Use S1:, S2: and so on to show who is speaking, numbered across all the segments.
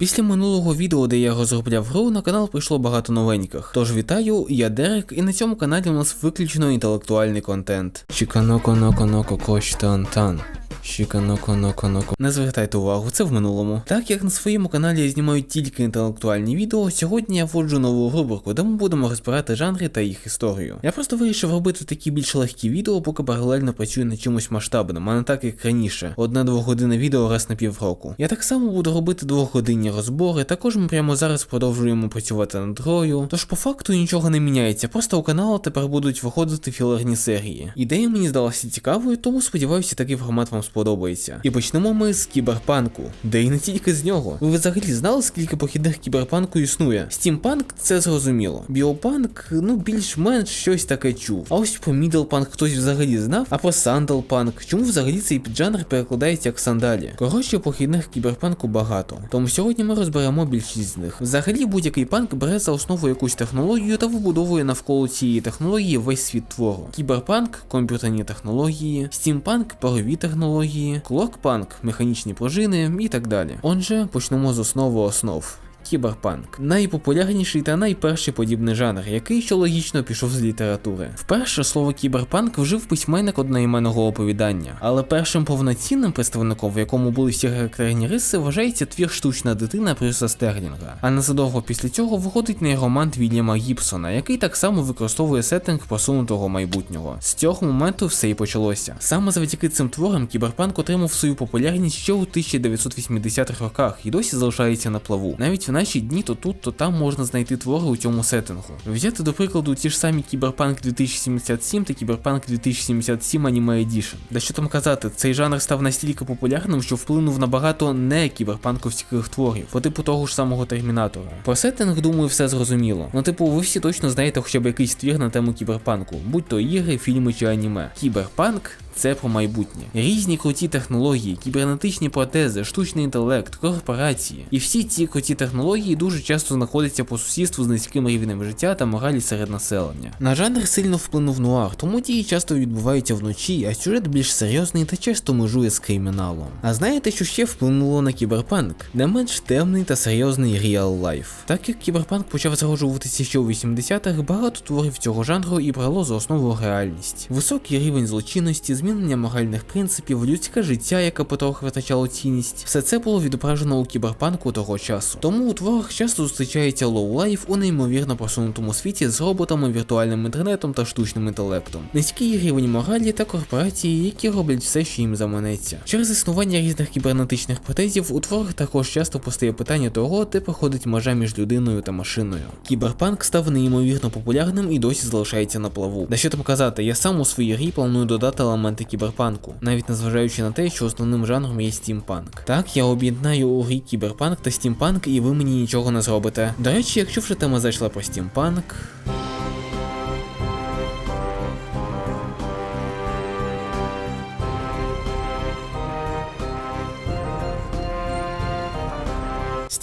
S1: Після минулого відео, де я розробляв гру, на канал прийшло багато новеньких. Тож вітаю, я Дерек, і на цьому каналі у нас виключно інтелектуальний контент. Чіканоко ноко ноко коч Шіканоко ноко ноко. Не звертайте увагу, це в минулому. Так як на своєму каналі я знімаю тільки інтелектуальні відео, сьогодні я вводжу нову рубрику, де ми будемо розбирати жанри та їх історію. Я просто вирішив робити такі більш легкі відео, поки паралельно працюю над чимось масштабним, а не так як раніше. Одне двогодинне відео раз на півроку. Я так само буду робити двогодинні розбори, також ми прямо зараз продовжуємо працювати над грою. Тож по факту нічого не міняється, просто у каналу тепер будуть виходити філерні серії. Ідея мені здалася цікавою, тому сподіваюся, такий формат вам сподобається. І почнемо ми з кіберпанку, де і не тільки з нього. Ви взагалі знали, скільки похідних кіберпанку існує? Стімпанк це зрозуміло. Біопанк, ну більш-менш щось таке чув. А ось про мідлпанк хтось взагалі знав, а про сандалпанк. Чому взагалі цей піджанр перекладається як сандалі? Коротше, похідних кіберпанку багато. Тому сьогодні ми розберемо більшість з них. Взагалі, будь-який панк бере за основу якусь технологію та вибудовує навколо цієї технології весь світ твору. Кіберпанк комп'ютерні технології, стімпанк парові технології, клокпанк механічні пружини і так далі. Отже, почнемо з основи основ. Кіберпанк найпопулярніший та найперший подібний жанр, який що логічно пішов з літератури. Вперше слово кіберпанк вжив письменник одноіменного оповідання, але першим повноцінним представником, в якому були всі характерні риси, вважається твір штучна дитина Брюса Стерлінга. А незадовго після цього виходить нейромант Вільяма Гібсона, який так само використовує сеттинг просунутого майбутнього. З цього моменту все і почалося. Саме завдяки цим творам кіберпанк отримав свою популярність ще у 1980-х роках і досі залишається на плаву. Навіть в наші дні то тут, то там можна знайти твори у цьому сеттингу. Взяти до прикладу ті ж самі Кіберпанк 2077 та Кіберпанк 2077 Anime Edition. Да що там казати, цей жанр став настільки популярним, що вплинув на багато не кіберпанковських творів, по типу того ж самого Термінатора. Про сеттинг, думаю, все зрозуміло. Ну, типу, ви всі точно знаєте хоча б якийсь твір на тему кіберпанку, будь то ігри, фільми чи аніме. Кіберпанк це про майбутнє. Різні круті технології, кібернетичні протези, штучний інтелект, корпорації. І всі ці круті технології дуже часто знаходяться по сусідству з низьким рівнем життя та моралі серед населення. На жанр сильно вплинув нуар, тому дії часто відбуваються вночі, а сюжет більш серйозний та часто межує з криміналом. А знаєте, що ще вплинуло на кіберпанк? Не менш темний та серйозний реал лайф. Так як кіберпанк почав зароджуватися ще у 80-х, багато творів цього жанру і брало за основу реальність. Високий рівень злочинності, змінення моральних принципів, людське життя, яке потроху витрачало цінність, все це було відображено у кіберпанку того часу. Тому у творах часто зустрічається лоу-лайф у неймовірно просунутому світі з роботами, віртуальним інтернетом та штучним інтелектом, низький рівень моралі та корпорації, які роблять все, що їм заманеться. Через існування різних кібернетичних протезів у творах також часто постає питання того, де проходить межа між людиною та машиною. Кіберпанк став неймовірно популярним і досі залишається на плаву. Да що там казати, я сам у своїй грі планую додати елементи кіберпанку, навіть незважаючи на те, що основним жанром є стімпанк. Так, я об'єднаю у грі кіберпанк та стімпанк, і ви мені нічого не зробите. До речі, якщо вже тема зайшла про стімпанк.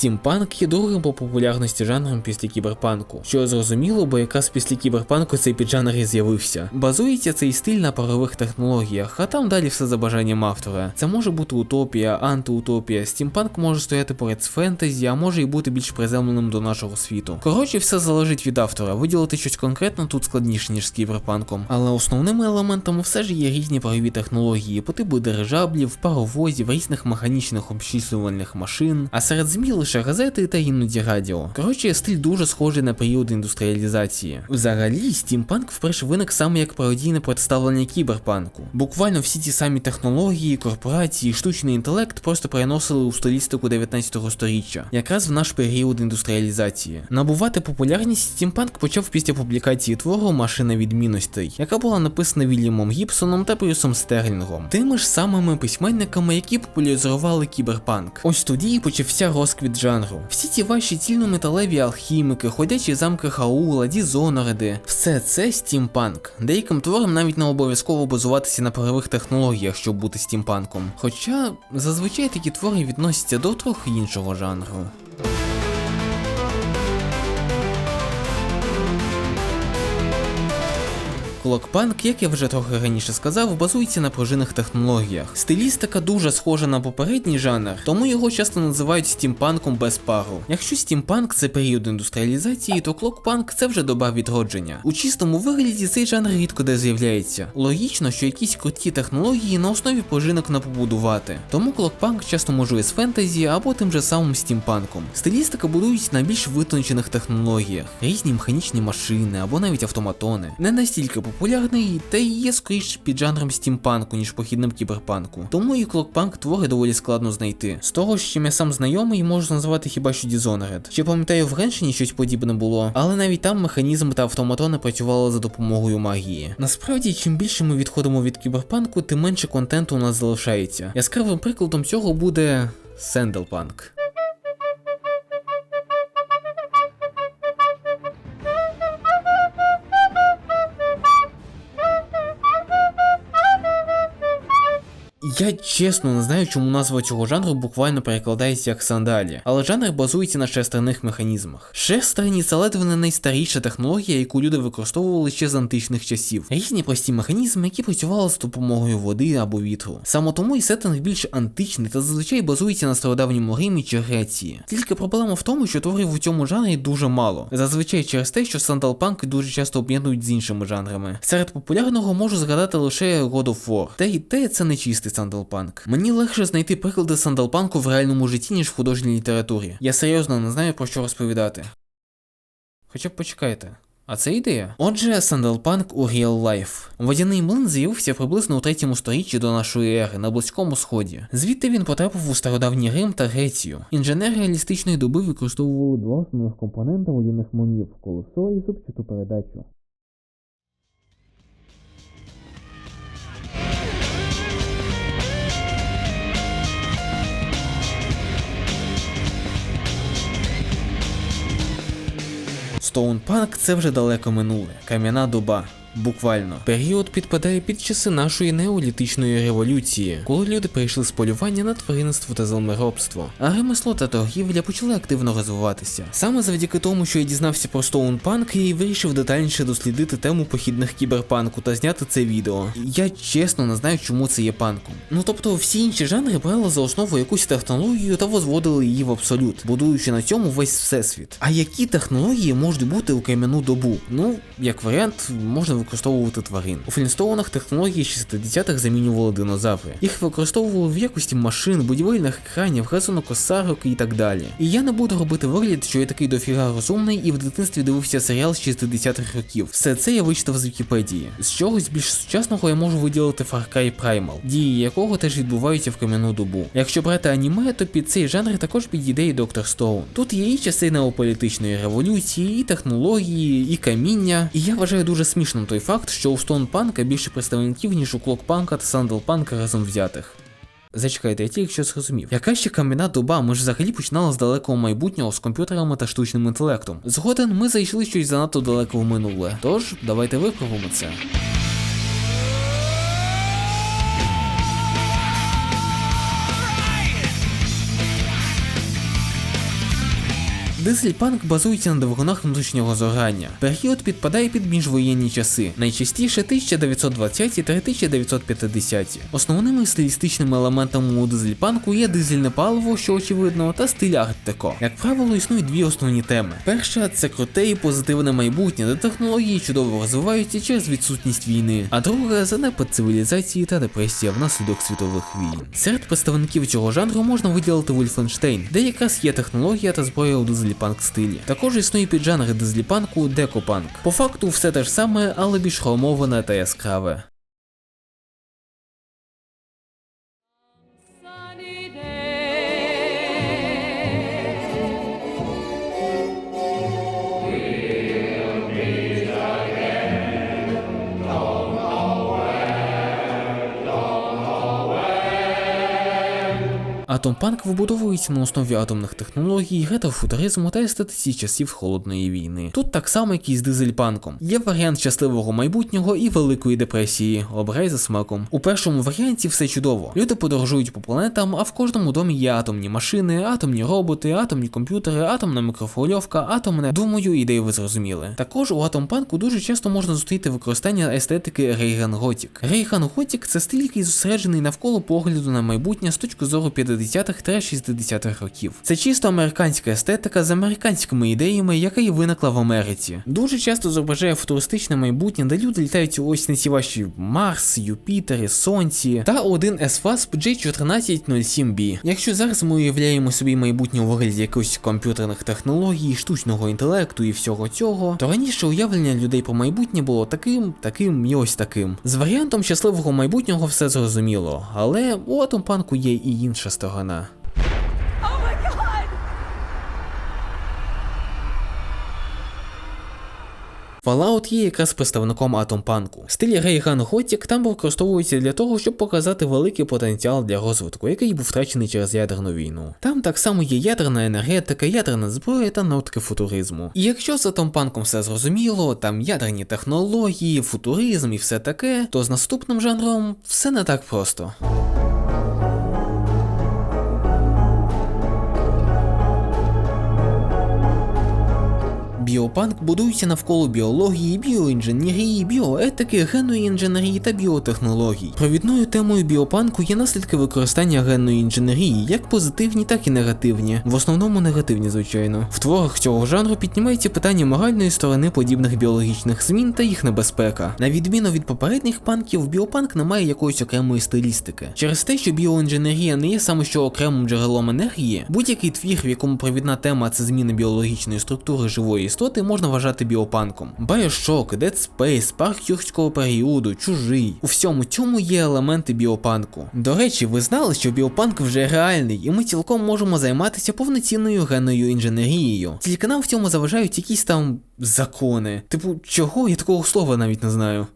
S1: Стімпанк є другим по популярності жанром після кіберпанку, що зрозуміло, бо якраз після кіберпанку цей піджанр і з'явився. Базується цей стиль на парових технологіях, а там далі все за бажанням автора. Це може бути утопія, антиутопія. Стімпанк може стояти поряд з фентезі, а може і бути більш приземленим до нашого світу. Коротше, все залежить від автора. Виділити щось конкретно тут складніше, ніж з кіберпанком. Але основними елементами все ж є різні парові технології, по типу дирижаблів, паровозів, різних механічних обчислювальних машин, а серед змі лише газети та іноді радіо. Коротше, стиль дуже схожий на період індустріалізації. Взагалі, стімпанк вперше виник саме як пародійне представлення кіберпанку. Буквально всі ті самі технології, корпорації, штучний інтелект просто переносили у стилістику 19 століття, якраз в наш період індустріалізації. Набувати популярність стімпанк почав після публікації твору Машина відмінностей, яка була написана Вільямом Гібсоном та Брюсом Стерлінгом, тими ж самими письменниками, які популяризували кіберпанк. Ось тоді і почався розквіт жанру. Всі ті ваші цільнометалеві алхіміки, ходячі замки Хаула, Дізонореди, все це стімпанк. Деяким творам навіть не обов'язково базуватися на парових технологіях, щоб бути стімпанком. Хоча зазвичай такі твори відносяться до трохи іншого жанру. Клокпанк, як я вже трохи раніше сказав, базується на пружинних технологіях. Стилістика дуже схожа на попередній жанр, тому його часто називають стімпанком без пару. Якщо стімпанк це період індустріалізації, то клокпанк це вже доба відродження. У чистому вигляді цей жанр рідко де з'являється. Логічно, що якісь круті технології на основі пружинок не побудувати. Тому клокпанк часто можує з фентезі або тим же самим стімпанком. Стилістика будується на більш витончених технологіях, різні механічні машини або навіть автоматони. Не настільки популярний, та й є скоріш під жанром стімпанку, ніж похідним кіберпанку. Тому і клокпанк твори доволі складно знайти. З того, з чим я сам знайомий, можу назвати хіба що Dishonored. Ще пам'ятаю, в Геншині щось подібне було, але навіть там механізм та автоматони працювали за допомогою магії. Насправді, чим більше ми відходимо від кіберпанку, тим менше контенту у нас залишається. Яскравим прикладом цього буде Сендлпанк. Я чесно не знаю, чому назва цього жанру буквально перекладається як сандалі, але жанр базується на шестерних механізмах. Шестерні це ледве не найстаріша технологія, яку люди використовували ще з античних часів. Різні прості механізми, які працювали з допомогою води або вітру. Саме тому і сеттинг більш античний та зазвичай базується на стародавньому Римі чи Греції. Тільки проблема в тому, що творів у цьому жанрі дуже мало. Зазвичай через те, що сандалпанк дуже часто об'єднують з іншими жанрами. Серед популярного можу згадати лише God of War. Та й те це не чистий сандалпанк. Мені легше знайти приклади сандалпанку в реальному житті, ніж в художній літературі. Я серйозно не знаю про що розповідати. Хоча б почекайте. А це ідея. Отже, сандалпанк у Real Life. Водяний млин з'явився приблизно у третьому сторіччі до нашої ери на Близькому Сході. Звідти він потрапив у стародавній Рим та Грецію. Інженери реалістичної доби використовували два основних компоненти водяних млинів колесо і зубчату передачу. Стоунпанк це вже далеко минуле, кам'яна доба. Буквально період підпадає під часи нашої неолітичної революції, коли люди перейшли з полювання на тваринство та землеробство, а ремесло та торгівля почали активно розвиватися. Саме завдяки тому, що я дізнався про Стоунпанк, я й вирішив детальніше дослідити тему похідних кіберпанку та зняти це відео. Я чесно не знаю, чому це є панком. Ну тобто, всі інші жанри брали за основу якусь технологію та возводили її в абсолют, будуючи на цьому весь всесвіт. А які технології можуть бути у кам'яну добу? Ну, як варіант, можна використовувати тварин. У Флінстоунах технології 60-х замінювали динозаври. Їх використовували в якості машин, будівельних екранів, газонокосарок і так далі. І я не буду робити вигляд, що я такий дофіга розумний і в дитинстві дивився серіал з 60-х років. Все це я вичитав з Вікіпедії. З чогось більш сучасного я можу виділити Far Cry Primal, дії якого теж відбуваються в кам'яну добу. Якщо брати аніме, то під цей жанр також підійде і Доктор Стоун. Тут є і часи неополітичної революції, і технології, і каміння. І я вважаю дуже смішним той факт, що у Стоунпанка більше представників, ніж у Клокпанка та Сандалпанка разом взятих. Зачекайте, я тільки що зрозумів. Яка ще кам'яна доба, ми ж взагалі починали з далекого майбутнього з комп'ютерами та штучним інтелектом. Згоден ми зайшли щось занадто далеко в минуле. Тож, давайте виправимо це. Дизельпанк базується на двигунах внутрішнього згорання. Період підпадає під міжвоєнні часи, найчастіше 1920 та 1950. Основними стилістичними елементами у дизельпанку є дизельне паливо, що очевидно, та стиль арт-деко. Як правило, існують дві основні теми. Перша це круте і позитивне майбутнє, де технології чудово розвиваються через відсутність війни, а друга занепад цивілізації та депресія внаслідок світових війн. Серед представників цього жанру можна виділити Вольфенштейн, де якраз є технологія та зброя у дизельпанку стилі. Також існує піджанр дизліпанку декопанк. По факту все те ж саме, але більш хромоване та яскраве. Атомпанк вибудовується на основі атомних технологій, ретрофутуризму та естетиці часів холодної війни. Тут так само, як і з дизельпанком. Є варіант щасливого майбутнього і великої депресії. Обирай за смаком. У першому варіанті все чудово. Люди подорожують по планетам, а в кожному домі є атомні машини, атомні роботи, атомні комп'ютери, атомна мікрофольовка, атомне. Думаю, ідею ви зрозуміли. Також у атомпанку дуже часто можна зустріти використання естетики Рейган Готік. Рейган Готік це стиль, який зосереджений навколо погляду на майбутнє з точки зору 50-х та 60-х років. Це чисто американська естетика з американськими ідеями, яка і виникла в Америці. Дуже часто зображає футуристичне майбутнє, де люди літають ось на ці ваші Марс, Юпітери, Сонці та один SFASP J1407B. Якщо зараз ми уявляємо собі майбутнє у вигляді якихось комп'ютерних технологій, штучного інтелекту і всього цього, то раніше уявлення людей про майбутнє було таким, таким і ось таким. З варіантом щасливого майбутнього все зрозуміло, але у атомпанку є і інша сторона.
S2: Oh!
S1: Fallout є якраз представником атомпанку. Стиль Рейган Готік там використовується для того, щоб показати великий потенціал для розвитку, який був втрачений через ядерну війну. Там так само є ядерна енергетика, ядерна зброя та нотки футуризму. І якщо з атомпанком все зрозуміло, там ядерні технології, футуризм і все таке, то з наступним жанром все не так просто. Біопанк будується навколо біології, біоінженерії, біоетики, генної інженерії та біотехнологій. Провідною темою біопанку є наслідки використання генної інженерії, як позитивні, так і негативні. В основному негативні, звичайно. В творах цього жанру піднімається питання моральної сторони подібних біологічних змін та їх небезпека. На відміну від попередніх панків, біопанк не має якоїсь окремої стилістики. Через те, що біоінженерія не є саме що окремим джерелом енергії, будь-який твір, в якому провідна тема це зміни біологічної структури живої істоти, можна вважати біопанком. Bioshock, Dead Space, парк юрського періоду, чужий. У всьому цьому є елементи біопанку. До речі, ви знали, що біопанк вже реальний, і ми цілком можемо займатися повноцінною генною інженерією. Тільки нам в цьому заважають якісь там закони. Типу, чого я такого слова навіть не знаю.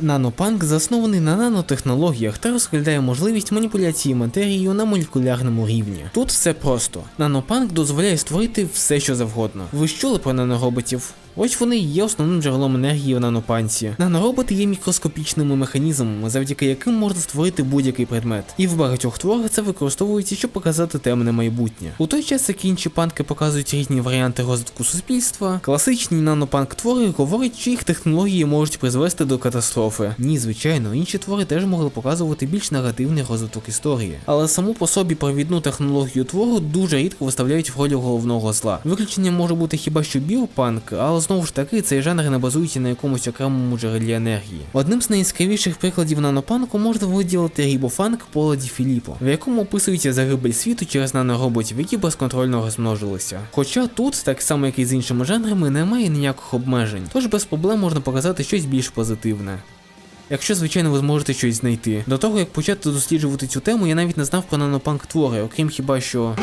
S1: Нанопанк заснований на нанотехнологіях та розглядає можливість маніпуляції матерією на молекулярному рівні. Тут все просто. Нанопанк дозволяє створити все, що завгодно. Ви чули про нанороботів? Ось вони і є основним джерелом енергії в нанопанці. Нанороботи є мікроскопічними механізмами, завдяки яким можна створити будь-який предмет. І в багатьох творах це використовується, щоб показати темне майбутнє. У той час, як інші панки показують різні варіанти розвитку суспільства, класичні нанопанк твори говорять, що їх технології можуть призвести до катастрофи. Ні, звичайно, інші твори теж могли показувати більш негативний розвиток історії. Але саму по собі провідну технологію твору дуже рідко виставляють в ролі головного зла. Виключенням може бути хіба що біопанк, але знову ж таки цей жанр не базується на якомусь окремому джерелі енергії. Одним з найяскравіших прикладів нанопанку можна виділити рібофанк Пола Ді в якому описується загибель світу через нанороботів, які безконтрольно розмножилися. Хоча тут, так само як і з іншими жанрами, немає ніяких обмежень, тож без проблем можна показати щось більш позитивне. Якщо, звичайно, ви зможете щось знайти. До того як почати досліджувати цю тему, я навіть не знав про нанопанк твори, окрім хіба що.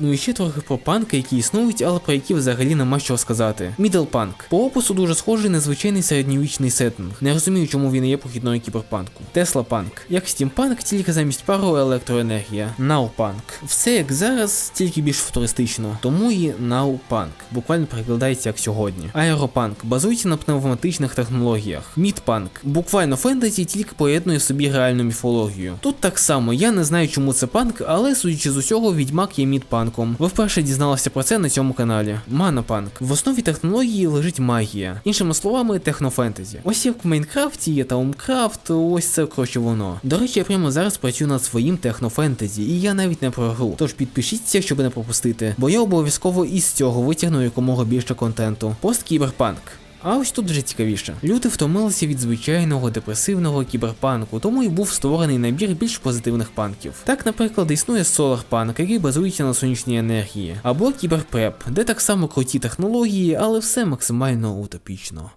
S1: Ну і ще трохи про панки, які існують, але про які взагалі нема що сказати. Мідлпанк. По опису дуже схожий на звичайний середньовічний сеттинг. Не розумію, чому він є похідною кіберпанку. Тесла панк. Як стімпанк, тільки замість пару електроенергія. Наупанк. Все як зараз, тільки більш футуристично. Тому і наупанк. Буквально перекладається як сьогодні. Аеропанк базується на пневматичних технологіях. Мідпанк. Буквально фентезі тільки поєднує собі реальну міфологію. Тут так само, я не знаю, чому це панк, але судячи з усього, відьмак є мідпанком. Ви вперше дізналися про це на цьому каналі. Манопанк. В основі технології лежить магія. Іншими словами, технофентезі. Ось як в Майнкрафті є Таумкрафт, ось це коротше воно. До речі, я прямо зараз працюю над своїм технофентезі, і я навіть не про гру. Тож підпишіться, щоб не пропустити, бо я обов'язково із цього витягну якомога більше контенту. Посткіберпанк. А ось тут вже цікавіше. Люди втомилися від звичайного депресивного кіберпанку, тому і був створений набір більш позитивних панків. Так, наприклад, існує Solarpunk, який базується на сонячній енергії, або кіберпреп, де так само круті технології, але все максимально утопічно.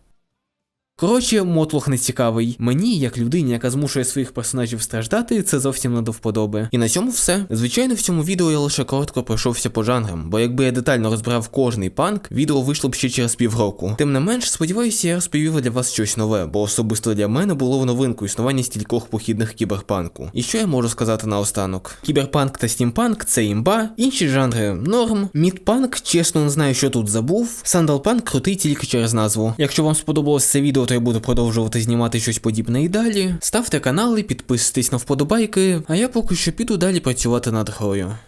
S1: Коротше, мотлох не цікавий. Мені, як людині, яка змушує своїх персонажів страждати, це зовсім не до вподоби. І на цьому все. Звичайно, в цьому відео я лише коротко пройшовся по жанрам, бо якби я детально розбирав кожний панк, відео вийшло б ще через півроку. Тим не менш, сподіваюся, я розповів для вас щось нове, бо особисто для мене було в новинку існування стількох похідних кіберпанку. І що я можу сказати наостанок? Кіберпанк та стімпанк це імба, інші жанри норм. Мідпанк, чесно не знаю, що тут забув. Сандалпанк крутий тільки через назву. Якщо вам сподобалось це відео, то я буду продовжувати знімати щось подібне і далі. Ставте канали, підписуйтесь на вподобайки, а я поки що піду далі працювати над грою.